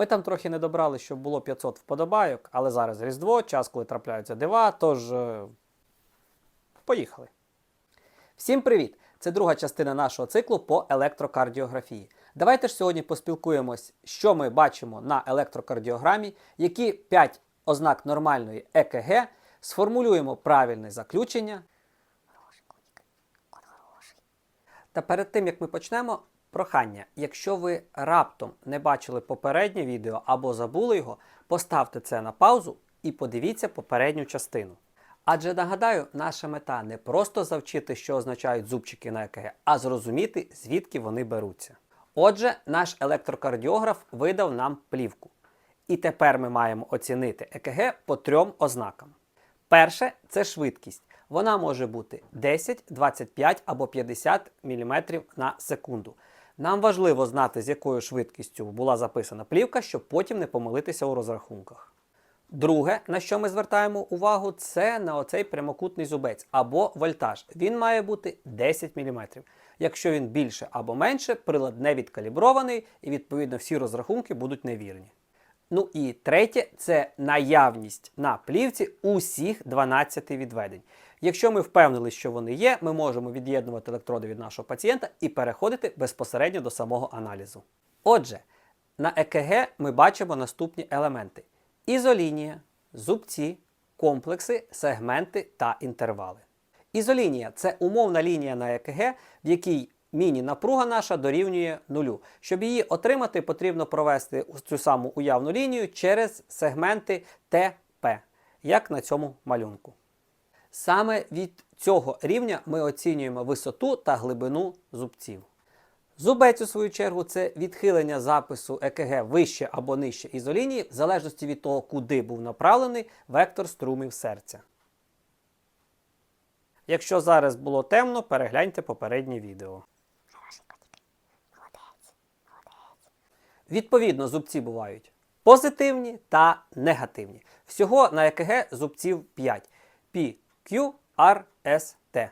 Ми там трохи не добрали, щоб було 500 вподобайок, але зараз Різдво, час, коли трапляються дива, тож е, поїхали. Всім привіт! Це друга частина нашого циклу по електрокардіографії. Давайте ж сьогодні поспілкуємось, що ми бачимо на електрокардіограмі, які 5 ознак нормальної ЕКГ, сформулюємо правильне заключення. Та перед тим як ми почнемо, прохання, якщо ви раптом не бачили попереднє відео або забули його, поставте це на паузу і подивіться попередню частину. Адже нагадаю, наша мета не просто завчити, що означають зубчики на ЕКГ, а зрозуміти, звідки вони беруться. Отже, наш електрокардіограф видав нам плівку. І тепер ми маємо оцінити ЕКГ по трьом ознакам. Перше це швидкість. Вона може бути 10, 25 або 50 мм на секунду. Нам важливо знати, з якою швидкістю була записана плівка, щоб потім не помилитися у розрахунках. Друге, на що ми звертаємо увагу, це на оцей прямокутний зубець або вольтаж. Він має бути 10 мм. Якщо він більше або менше, прилад не відкалібрований і відповідно всі розрахунки будуть невірні. Ну і третє це наявність на плівці усіх 12 відведень. Якщо ми впевнилися, що вони є, ми можемо від'єднувати електроди від нашого пацієнта і переходити безпосередньо до самого аналізу. Отже, на ЕКГ ми бачимо наступні елементи: ізолінія, зубці, комплекси, сегменти та інтервали. Ізолінія це умовна лінія на ЕКГ, в якій міні-напруга наша дорівнює нулю. Щоб її отримати, потрібно провести цю саму уявну лінію через сегменти ТП, як на цьому малюнку. Саме від цього рівня ми оцінюємо висоту та глибину зубців. Зубець, у свою чергу, це відхилення запису ЕКГ вище або нижче ізолінії, в залежності від того, куди був направлений вектор струмів серця. Якщо зараз було темно, перегляньте попереднє відео. Відповідно, зубці бувають позитивні та негативні. Всього на ЕКГ зубців 5. P, Q, R, S, T.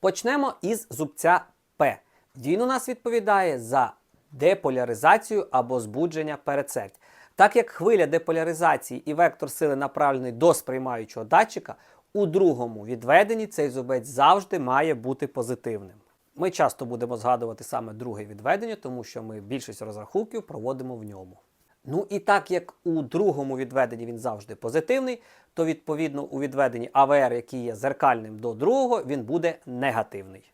Почнемо із зубця П. Він у нас відповідає за деполяризацію або збудження передсердь. Так як хвиля деполяризації і вектор сили направлений до сприймаючого датчика, у другому відведенні цей зубець завжди має бути позитивним. Ми часто будемо згадувати саме друге відведення, тому що ми більшість розрахунків проводимо в ньому. Ну і так як у другому відведенні він завжди позитивний, то відповідно у відведенні АВР, який є зеркальним до другого, він буде негативний.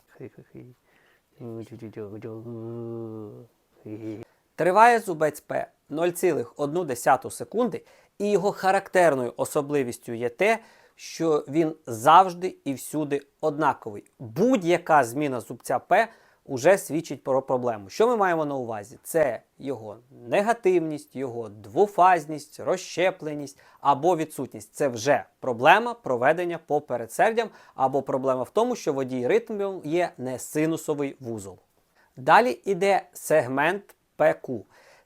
Триває зубець П 0,1 секунди, і його характерною особливістю є те, що він завжди і всюди однаковий. Будь-яка зміна зубця П уже свідчить про проблему. Що ми маємо на увазі? Це його негативність, його двофазність, розщепленість або відсутність. Це вже проблема проведення по передсердям, або проблема в тому, що водій ритмів є не синусовий вузол. Далі йде сегмент ПК.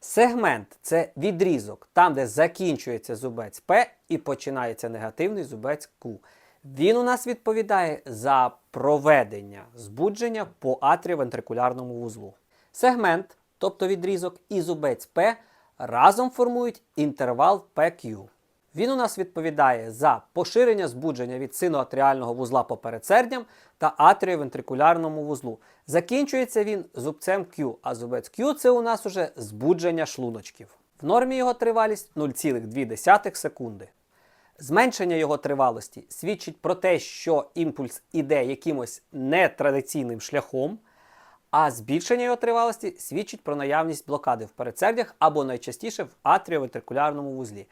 Сегмент це відрізок, там, де закінчується зубець П і починається негативний зубець Q. Він у нас відповідає за проведення збудження по атріовентрикулярному вузлу. Сегмент, тобто відрізок, і зубець П разом формують інтервал PQ. Він у нас відповідає за поширення збудження від синоатріального вузла по передсердям та атріовентрикулярному вузлу. Закінчується він зубцем Q, а зубець Q це у нас уже збудження шлуночків. В нормі його тривалість 0,2 секунди. Зменшення його тривалості свідчить про те, що імпульс іде якимось нетрадиційним шляхом, а збільшення його тривалості свідчить про наявність блокади в передсердях або найчастіше в атріовентрикулярному вузлі.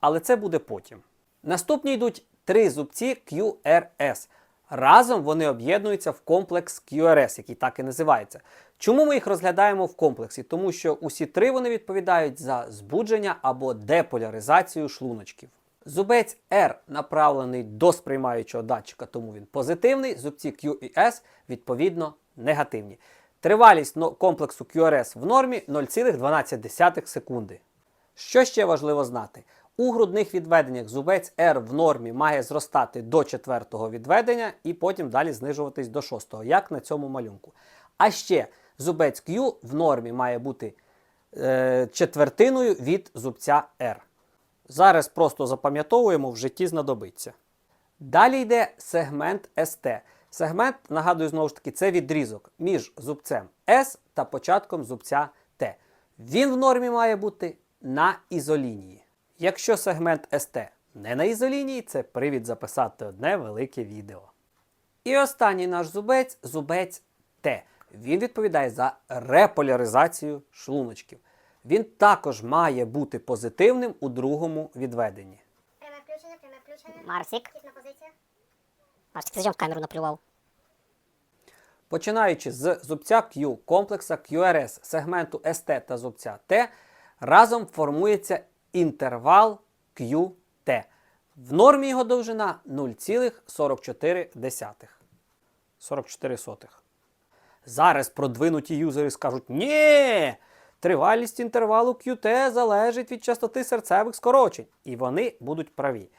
Але це буде потім. Наступні йдуть три зубці QRS. Разом вони об'єднуються в комплекс QRS, який так і називається. Чому ми їх розглядаємо в комплексі? Тому що усі три вони відповідають за збудження або деполяризацію шлуночків. Зубець R направлений до сприймаючого датчика, тому він позитивний. Зубці Q і S відповідно негативні. Тривалість комплексу QRS в нормі 0,12 секунди. Що ще важливо знати? У грудних відведеннях зубець R в нормі має зростати до четвертого відведення і потім далі знижуватись до шостого, як на цьому малюнку. А ще зубець Q в нормі має бути е, четвертиною від зубця R. Зараз просто запам'ятовуємо, в житті знадобиться. Далі йде сегмент ST. Сегмент, нагадую знову ж таки, це відрізок між зубцем S та початком зубця T. Він в нормі має бути на ізолінії. Якщо сегмент ST не на ізолінії, це привід записати одне велике відео. І останній наш зубець зубець Т. Він відповідає за реполяризацію шлуночків. Він також має бути позитивним у другому відведенні. Пряме включення, пряме включення. Марсик. Позиція. Марсик, ти в камеру наплював. Починаючи з зубця Q, комплекса QRS, сегменту ST та зубця T, разом формується інтервал QT. В нормі його довжина 0,44. 44 сотих. Зараз продвинуті юзери скажуть: ні! Тривалість інтервалу QT залежить від частоти серцевих скорочень. І вони будуть праві.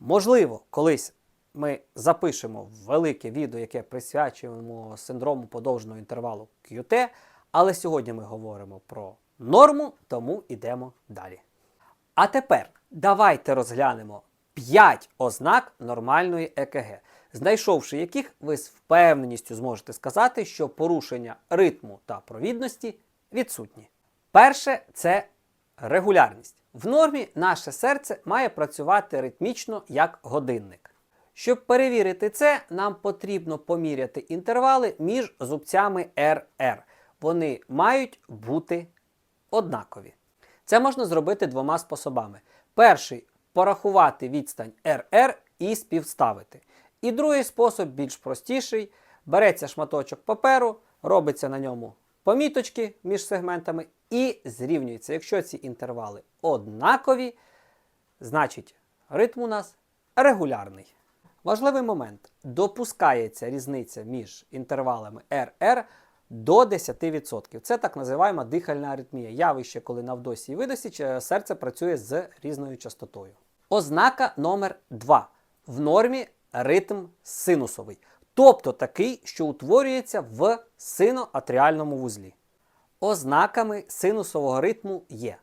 Можливо, колись ми запишемо велике відео, яке присвячуємо синдрому подовженого інтервалу QT, але сьогодні ми говоримо про норму, тому йдемо далі. А тепер давайте розглянемо 5 ознак нормальної ЕКГ, знайшовши яких ви з впевненістю зможете сказати, що порушення ритму та провідності відсутні. Перше це регулярність. В нормі наше серце має працювати ритмічно як годинник. Щоб перевірити це, нам потрібно поміряти інтервали між зубцями RR. Вони мають бути однакові. Це можна зробити двома способами. Перший порахувати відстань RR і співставити. І другий спосіб більш простіший. Береться шматочок паперу, робиться на ньому поміточки між сегментами і зрівнюється. Якщо ці інтервали однакові, значить ритм у нас регулярний. Важливий момент. Допускається різниця між інтервалами RR до 10%. Це так називаємо дихальна аритмія. Явище, коли на вдосі і видосі серце працює з різною частотою. Ознака номер 2. В нормі ритм синусовий. Тобто такий, що утворюється в синоатріальному вузлі. Ознаками синусового ритму є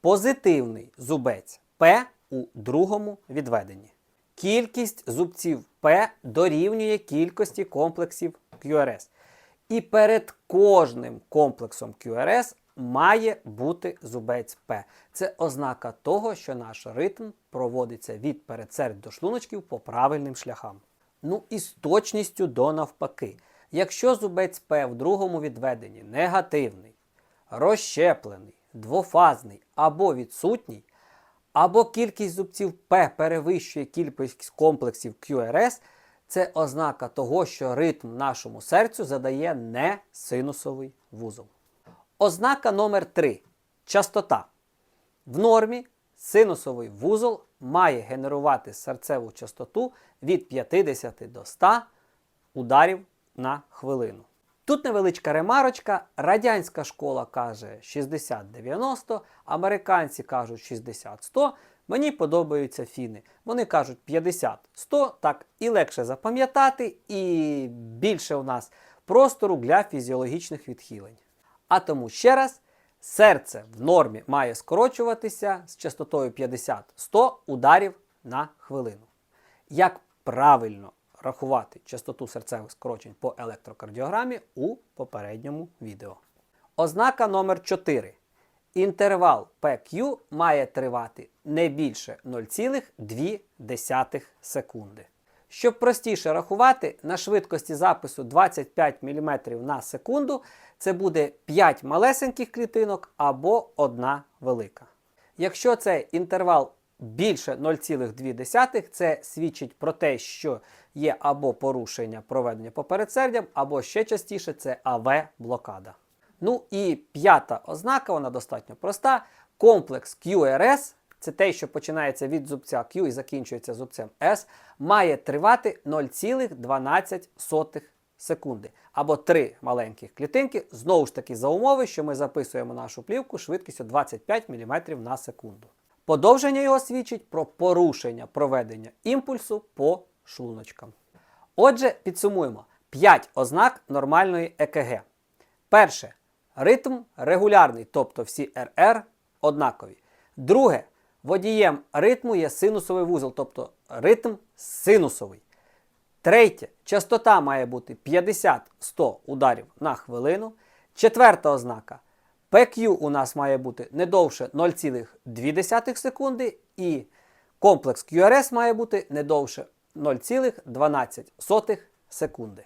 позитивний зубець П у другому відведенні. Кількість зубців П дорівнює кількості комплексів QRS. І перед кожним комплексом QRS має бути зубець П. Це ознака того, що наш ритм проводиться від передсердь до шлуночків по правильним шляхам. Ну і з точністю до навпаки. Якщо зубець П в другому відведенні негативний, розщеплений, двофазний або відсутній, або кількість зубців П перевищує кількість комплексів QRS, це ознака того, що ритм нашому серцю задає не синусовий вузол. Ознака номер 3 частота. В нормі синусовий вузол має генерувати серцеву частоту від 50 до 100 ударів на хвилину. Тут невеличка ремарочка. Радянська школа каже 60-90, американці кажуть 60-100. Мені подобаються фіни. Вони кажуть 50-100, так і легше запам'ятати, і більше у нас простору для фізіологічних відхилень. А тому ще раз, серце в нормі має скорочуватися з частотою 50-100 ударів на хвилину. Як правильно рахувати частоту серцевих скорочень по електрокардіограмі у попередньому відео. Ознака номер 4. Інтервал PQ має тривати не більше 0,2 секунди. Щоб простіше рахувати, на швидкості запису 25 мм на секунду це буде 5 малесеньких клітинок або одна велика. Якщо цей інтервал більше 0,2, це свідчить про те, що є або порушення проведення по передсердям, або ще частіше це АВ-блокада. Ну і п'ята ознака, вона достатньо проста. Комплекс QRS, це те, що починається від зубця Q і закінчується зубцем S, має тривати 0,12 секунди. Або три маленьких клітинки, знову ж таки за умови, що ми записуємо нашу плівку швидкістю 25 мм на секунду. Подовження його свідчить про порушення проведення імпульсу по шлуночкам. Отже, підсумуємо 5 ознак нормальної ЕКГ. Перше Ритм регулярний, тобто всі РР однакові. Друге, водієм ритму є синусовий вузол, тобто ритм синусовий. Третє, частота має бути 50-100 ударів на хвилину. Четверта ознака. PQ у нас має бути не довше 0,2 секунди, і комплекс QRS має бути не довше 0,12 секунди.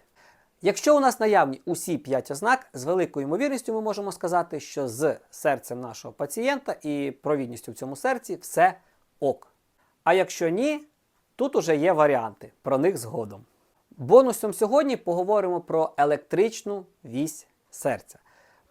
Якщо у нас наявні усі 5 ознак, з великою ймовірністю ми можемо сказати, що з серцем нашого пацієнта і провідністю в цьому серці все ок. А якщо ні, тут уже є варіанти, про них згодом. Бонусом сьогодні поговоримо про електричну вісь серця.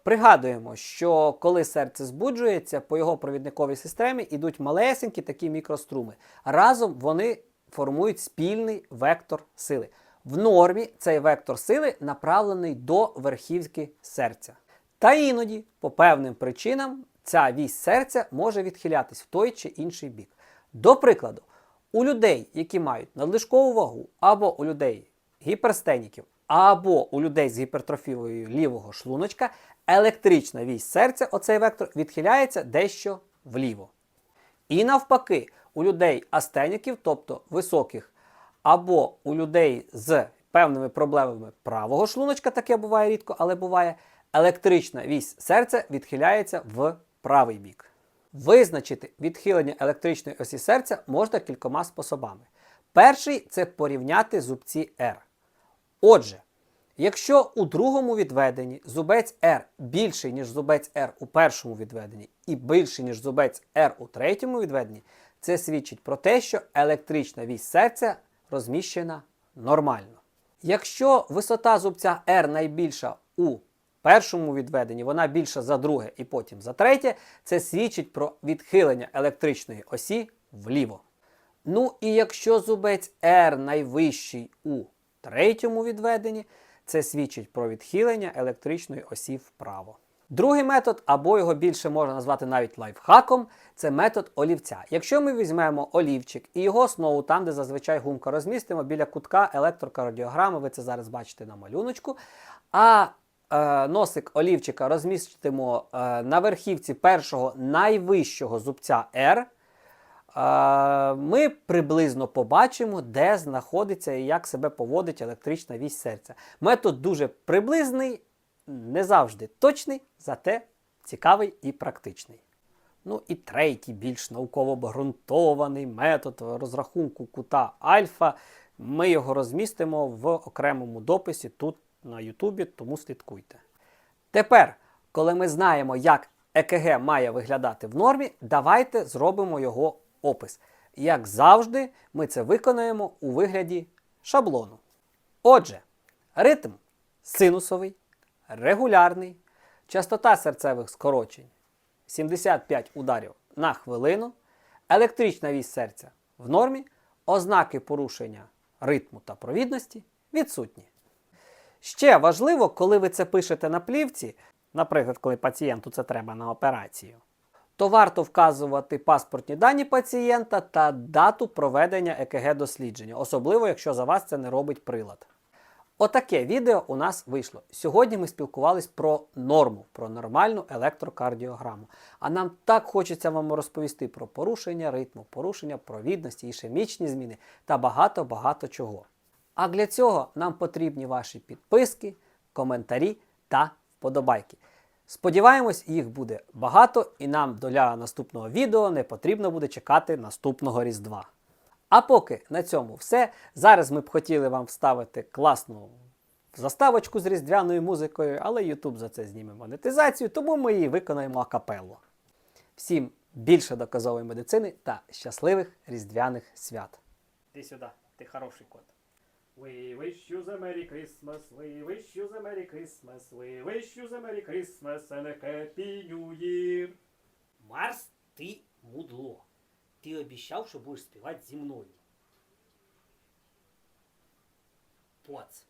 Пригадуємо, що коли серце збуджується, по його провідниковій системі йдуть малесенькі такі мікроструми. Разом вони формують спільний вектор сили. В нормі цей вектор сили направлений до верхівки серця. Та іноді, по певним причинам, ця вісь серця може відхилятись в той чи інший бік. До прикладу, у людей, які мають надлишкову вагу, або у людей гіперстеніків, або у людей з гіпертрофією лівого шлуночка, електрична вісь серця, оцей вектор, відхиляється дещо вліво. І навпаки, у людей астеніків, тобто високих, або у людей з певними проблемами правого шлуночка, таке буває рідко, але буває, електрична вісь серця відхиляється в правий бік. Визначити відхилення електричної осі серця можна кількома способами. Перший це порівняти зубці R. Отже, якщо у другому відведенні зубець R більший, ніж зубець R у першому відведенні, і більший, ніж зубець R у третьому відведенні, це свідчить про те, що електрична вісь серця розміщена нормально. Якщо висота зубця R найбільша у першому відведенні, вона більша за друге і потім за третє, це свідчить про відхилення електричної осі вліво. Ну і якщо зубець R найвищий у третьому відведенні, це свідчить про відхилення електричної осі вправо. Другий метод, або його більше можна назвати навіть лайфхаком, це метод олівця. Якщо ми візьмемо олівчик і його основу там, де зазвичай гумка розмістимо, біля кутка електрокардіограми, ви це зараз бачите на малюночку. А е, носик олівчика розмістимо е, на верхівці першого найвищого зубця R, е, ми приблизно побачимо, де знаходиться і як себе поводить електрична вісь серця. Метод дуже приблизний, не завжди точний, зате цікавий і практичний. Ну і третій, більш науково обґрунтований метод розрахунку кута альфа. Ми його розмістимо в окремому дописі тут на Ютубі, тому слідкуйте. Тепер, коли ми знаємо, як ЕКГ має виглядати в нормі, давайте зробимо його опис. Як завжди, ми це виконаємо у вигляді шаблону. Отже, ритм синусовий, регулярний, частота серцевих скорочень 75 ударів на хвилину, електрична вісь серця в нормі, ознаки порушення ритму та провідності відсутні. Ще важливо, коли ви це пишете на плівці, наприклад, коли пацієнту це треба на операцію, то варто вказувати паспортні дані пацієнта та дату проведення ЕКГ дослідження, особливо якщо за вас це не робить прилад. Отаке відео у нас вийшло. Сьогодні ми спілкувались про норму, про нормальну електрокардіограму. А нам так хочеться вам розповісти про порушення ритму, порушення провідності, ішемічні зміни та багато-багато чого. А для цього нам потрібні ваші підписки, коментарі та вподобайки. Сподіваємось, їх буде багато, і нам для наступного відео не потрібно буде чекати наступного Різдва. А поки на цьому все. Зараз ми б хотіли вам вставити класну заставочку з різдвяною музикою, але YouTube за це зніме монетизацію, тому ми її виконаємо акапелло. Всім більше доказової медицини та щасливих різдвяних свят. Іди сюди, ти хороший кот. We wish you the Merry Christmas, we wish you the Merry Christmas, we wish you the Merry Christmas and a Happy New Year. Марс, ти мудло. Ти обіщав, що будеш співати зі мною. Поц.